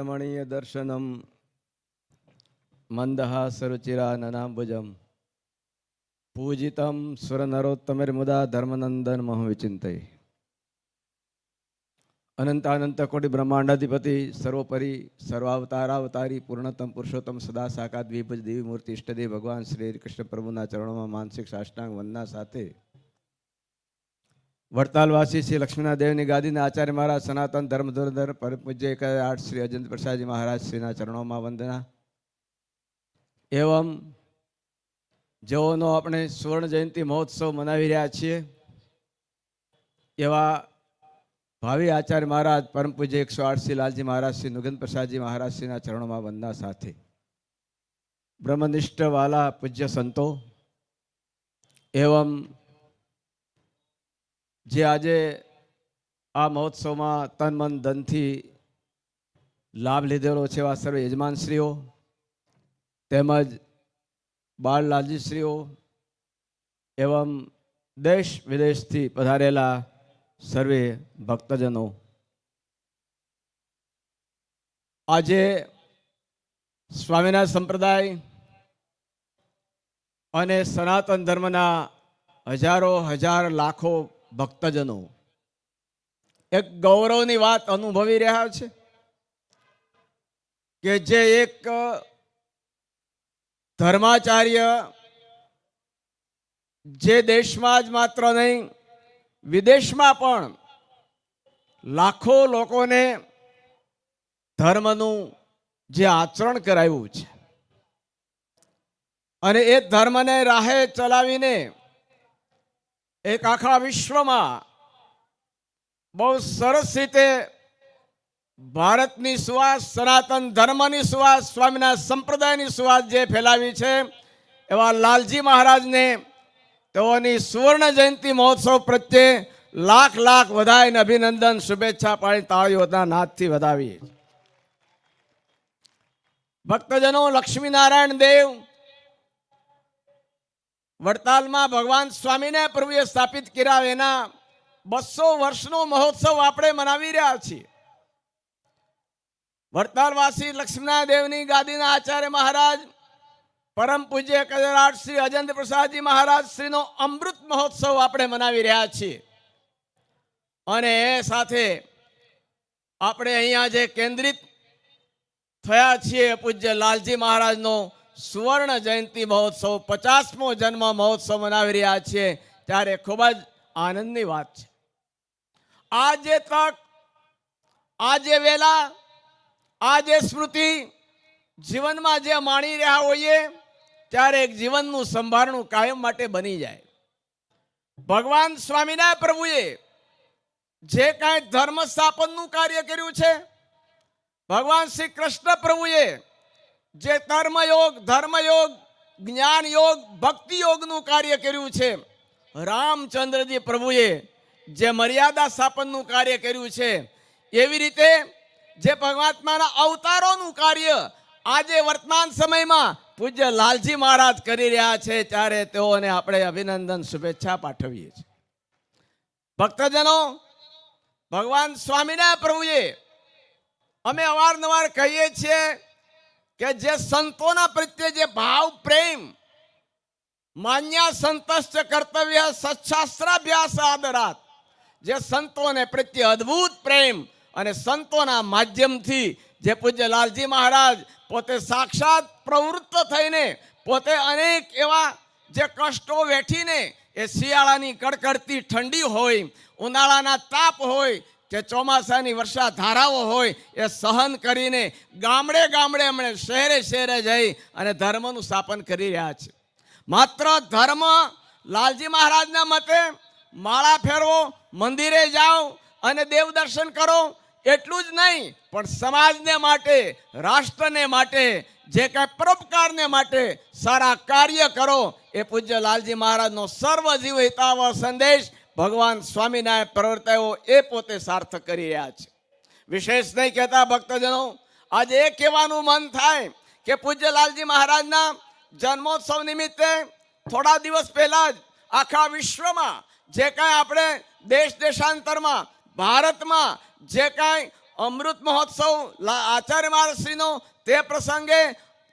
રમણીય દર્શનમ મંદહાસરુચિરાનનાંબુજમ પૂજિતમ સુરનરોત્તમિર્મુદા ધર્મનંદન મહ વિચિંતય અનંતાનંત કોટી બ્રહ્માંડાધિપતિ સર્વોપરી સર્વાવતારાવતારી પૂર્ણતમ પુરુષોત્તમ સદા સાકાત વિભજ દેવી મૂર્તિ ઇષ્ટદેવ ભગવાન શ્રી કૃષ્ણ પ્રભુના ચરણોમાં માનસિક સાષ્ટાંગ વંદના સાથે વડતાલવાસી શ્રી લક્ષ્મીનાથ દેવની ગાદીના આચાર્ય મહારાજ સનાતન ધર્મ પરપૂજ્ય એક આઠ શ્રી અજંત પ્રસાદજી મહારાજ શ્રીના ચરણોમાં વંદના. એવમ જેઓનો આપણે સુવર્ણ જયંતિ મહોત્સવ મનાવી રહ્યા છીએ, એવા ભાવિ આચાર્ય મહારાજ પરમ પૂજ્ય એકસો આઠ શ્રી લાલજી મહારાજ શ્રી નુગન પ્રસાદજી મહારાજ શ્રીના ચરણોમાં વંદના સાથે. બ્રહ્મનિષ્ઠ વાલા પૂજ્ય સંતો, એવમ જે આજે આ મહોત્સવમાં તન, મન, ધનથી લાભ લીધેલો છે એવા સર્વે યજમાનશ્રીઓ, તેમજ બાળલાલજીશ્રીઓ એવમ દેશ વિદેશથી પધારેલા સર્વે ભક્તજનો. આજે સ્વામિનારાયણ સંપ્રદાય અને સનાતન ધર્મના હજારો, હજાર લાખો ભક્તજનો. એક ગૌરવની વાત અનુભવી રહ્યા છે કે જે એક ધર્માચાર્ય જે દેશમાં જ માત્ર નહીં, વિદેશમાં પણ લાખો લોકોને ધર્મનું જે આચરણ કરાવ્યું છે. અને એ ધર્મને રાહે ચલાવીને એક આખા વિશ્વમાં બહુ સરસ રીતે ભારતની સુવાસ, સનાતન ધર્મની સુવાસ, સ્વામીના સંપ્રદાયની સુવાસ જે ફેલાવી છે, એવા લાલજી મહારાજને તેઓની સુવર્ણ જયંતિ મહોત્સવ પ્રત્યે લાખ લાખ વધાઈને અભિનંદન, શુભેચ્છા પાણી તાળીઓના નાદથી વધાવીએ. ભક્તજનો, લક્ષ્મીનારાયણ દેવ વડતાલમાં ભગવાન સ્વામીને પ્રભુએ સ્થાપિત કર્યા એના બસો વર્ષનો મહોત્સવ આપણે મનાવી રહ્યા છીએ. વડતાલવાસી દેવની ગાદીના આચાર્ય મહારાજ, પરમ પૂજ્ય કજરાટ શ્રી અજંત પ્રસાદજી મહારાજ શ્રીનો અમૃત મહોત્સવ આપણે મનાવી રહ્યા છીએ. અને એ સાથે આપણે અહીંયા જે કેન્દ્રિત થયા છીએ પૂજ્ય લાલજી મહારાજનો સુવર્ણ જયંતિ મહોત્સવ પચાસમો જન્મ મહોત્સવ મનાવી રહ્યા છીએ, ત્યારે ખૂબ જ આનંદની વાત છે. આજે તક, આજે વેલા, આજે સ્મૃતિ, જીવનમાં જે માણી રહ્યા હોઈએ, ત્યારે એક જીવનનું સંભારણું કાયમ માટે બની જાય. ભગવાન સ્વામિનારાયણ પ્રભુએ જે કાંઈ ધર્મ સ્થાપનનું કાર્ય કર્યું છે, ભગવાન શ્રી કૃષ્ણ પ્રભુએ જે કર્મયોગ, ધર્મયોગ જ્ઞાન યોગ ભક્તિ યોગનું કાર્ય કર્યું છે, રામચંદ્રજી પ્રભુએ જે મર્યાદા સ્થાપનનું કાર્ય કર્યું છે, એવી રીતે જે પરમાત્માના અવતારોનું કાર્ય આજે વર્તમાન સમયમાં પૂજ્ય લાલજી મહારાજ કરી રહ્યા છે, ત્યારે તેઓને આપણે અભિનંદન, શુભેચ્છા પાઠવીએ છીએ. ભક્તજનો, ભગવાન સ્વામિનારાયણ પ્રભુએ અમે અવારનવાર કહીએ છીએ કે જે સંતોના પ્રત્યે જે ભાવ, પ્રેમ, માન્ય સંતસ્ત કર્તવ્ય, સત્શાસ્ત્રાભ્યાસ આદરાત, જે સંતોને પ્રત્યે અદ્ભુત પ્રેમ અને સંતોના માધ્યમથી જે પૂજ્ય લાલજી મહારાજ પોતે સાક્ષાત પ્રવૃત્ત થઈને પોતે અનેક એવા જે કષ્ટો વેઠીને એ શિયાળાની કડકડતી ઠંડી હોય, ઉનાળાના તાપ હોય કે ચોમાસાની વર્ષા ધારાઓ હોય એ સહન કરીને ગામડે ગામડે એમણે શહેરે શહેરે જઈ અને ધર્મનું સ્થાપન કરી રહ્યા છે. માત્ર ધર્મ લાલજી મહારાજના મતે માળા ફેરવો, મંદિરે જાઓ અને દેવ દર્શન કરો એટલું જ નહીં, પણ સમાજને માટે, રાષ્ટ્રને માટે, જે કાંઈ પરોપકારને માટે સારા કાર્ય કરો એ પૂજ્ય લાલજી મહારાજનો સર્વજીવ હિતાવ સંદેશ ભગવાન સ્વામિનારાયણ પ્રવર્તાયો એ પોતે સાર્થક કરી રહ્યા છે. વિશેષ નહીં કહેતા ભક્તજનો, આજે એ કહેવાનું મન થાય કે પૂજ્ય લાલજી મહારાજના જન્મોત્સવ નિમિત્તે થોડા દિવસ પહેલા જ આખા વિશ્વમાં જે કાંઈ આપણે દેશ દેશાંતરમાં, ભારતમાં જે કાંઈ અમૃત મહોત્સવ આચાર્ય મહારાજશ્રીનો તે પ્રસંગે,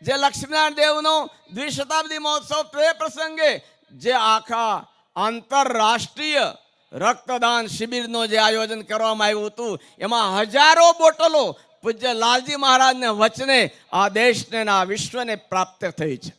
જે લક્ષ્મીનારાયણ દેવનો દ્વિશતાબ્દી મહોત્સવ તે પ્રસંગે જે આખા આંતરરાષ્ટ્રીય રક્તદાન શિબિરનું જે આયોજન કરવામાં આવ્યું હતું, એમાં હજારો બોટલો પૂજ્ય લાલજી મહારાજને વચને આ દેશને આ વિશ્વને પ્રાપ્ત થઈ છે.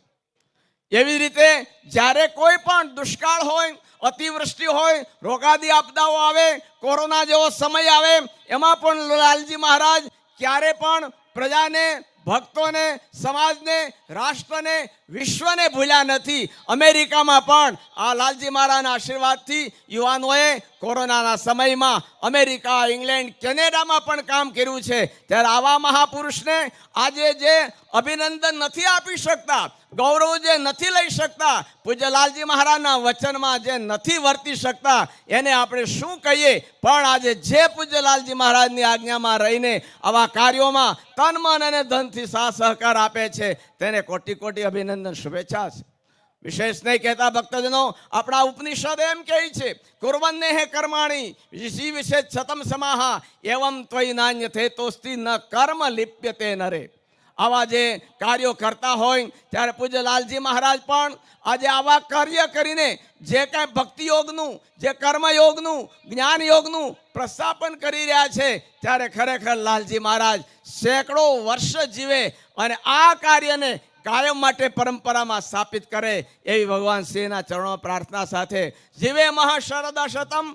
એવી રીતે જ્યારે કોઈ પણ દુષ્કાળ હોય, અતિવૃષ્ટિ હોય, રોગાદી આપદાઓ આવે, કોરોના જેવો સમય આવે, એમાં પણ લાલજી મહારાજ ક્યારે પણ પ્રજાને ભક્તોને સમાજને રાષ્ટ્રને વિશ્વને ભૂલ્યા નથી. અમેરિકામાં પણ આ લાલજી મહારાજના આશીર્વાદથી યુવાનોએ કોરોનાના સમયમાં અમેરિકા, ઇંગ્લેન્ડ, કેનેડામાં પણ કામ કર્યું છે. ત્યારે આવા મહાપુરુષને આજે જે અભિનંદન નથી આપી શકતા, ગૌરવ જે નથી લઈ શકતા પૂજ્ય લાલજી મહારાજના વચનમાં જે નથી વર્તી શકતા, એને આપણે શું કહીએ? પણ આજે જે પૂજ્ય લાલજી મહારાજની આજ્ઞામાં રહીને આવા કાર્યોમાં તન, મન અને ધનથી સાથ સહકાર આપે છે, તેને કોટી કોટી અભિનંદન, શુભેચ્છા છે. વિશેષ નહીં કહેતા ભક્તજનો, આપણા ઉપનિષદ એમ કહે છે, કુર્વન્ને હે કર્માણી, ઋષિ વિશે છતમ સમાહા, એવમ ત્વય નાન્ય તોસ્તી ન કર્મ લિપ્યતે નરે. આવા જે કાર્યો કરતા હોય, ત્યારે પૂજ્ય લાલજી મહારાજ પણ આજે આવા કાર્ય કરીને જે કાંઈ ભક્તિયોગનું, જે કર્મયોગનું, જ્ઞાનયોગનું પ્રસ્થાપન કરી રહ્યા છે, ત્યારે ખરેખર લાલજી મહારાજ સેંકડો વર્ષ જીવે અને આ કાર્યને કાયમ માટે પરંપરામાં સ્થાપિત કરે એવી ભગવાન શ્રીના ચરણો પ્રાર્થના સાથે જીવે મહાશરદા શતમ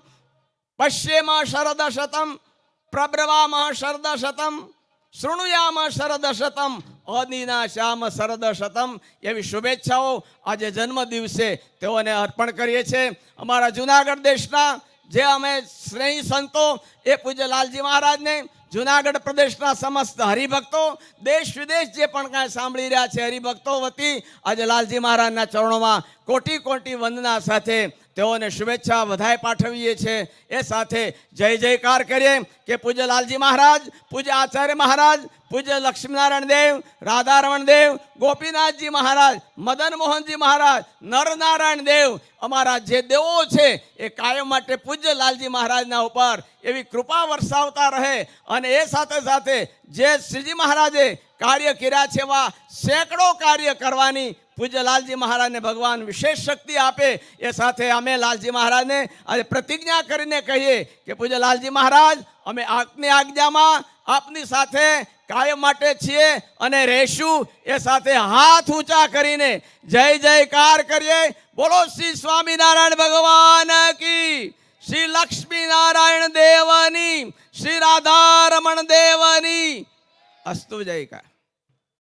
પશ્યેમાં શરદ શતમ, પ્રબ્રવા શરદ શતમ શૃણુયામ શરદ શતમ અદિના શ્યામ શરદ શતમ એવી શુભેચ્છાઓ આજે જન્મ દિવસે તેઓને અર્પણ કરીએ છીએ. અમારા જુનાગઢ દેશના જે અમે સ્નેહી સંતો એ પૂજ્ય લાલજી મહારાજને જુનાગઢ પ્રદેશના સમસ્ત હરિભક્તો, દેશ વિદેશ જે પણ કાંઈ સાંભળી રહ્યા છે હરિભક્તો વતી, આજે લાલજી મહારાજના ચરણોમાં કોટી કોટી વંદના સાથે તેઓને શુભેચ્છા વધાય પાઠવીએ છીએ. એ સાથે જય જયકાર કરીએ કે પૂજ્ય લાલજી મહારાજ, પૂજ્ય આચાર્ય મહારાજ, પૂજ્ય લક્ષ્મીનારાયણ દેવ, રાધારમણ દેવ, ગોપીનાથજી મહારાજ, મદન મોહનજી મહારાજ, નરનારાયણ દેવ, અમારા જે દેવો છે એ કાયમ માટે પૂજ્ય લાલજી મહારાજના ઉપર એવી કૃપા વરસાવતા રહે અને એ સાથે સાથે જે શ્રીજી મહારાજે કાર્ય કર્યા છે એવા સેંકડો કાર્ય કરવાની પૂજ્ય લાલજી મહારાજને ભગવાન વિશેષ શક્તિ આપે. એ સાથે અમે લાલજી મહારાજને આજે પ્રતિજ્ઞા કરીને કહીએ કે, પૂજ્ય લાલજી મહારાજ, અમે આપની આજ્ઞામાં આપની સાથે કાયમ માટે છીએ અને રહેશું. એ સાથે હાથ ઊંચા કરીને જય જયકાર કરીએ. બોલો શ્રી સ્વામિનારાયણ ભગવાન કી. શ્રી લક્ષ્મીનારાયણ દેવની, શ્રી રાધારમણ દેવની. અસ્તુ જયકાર.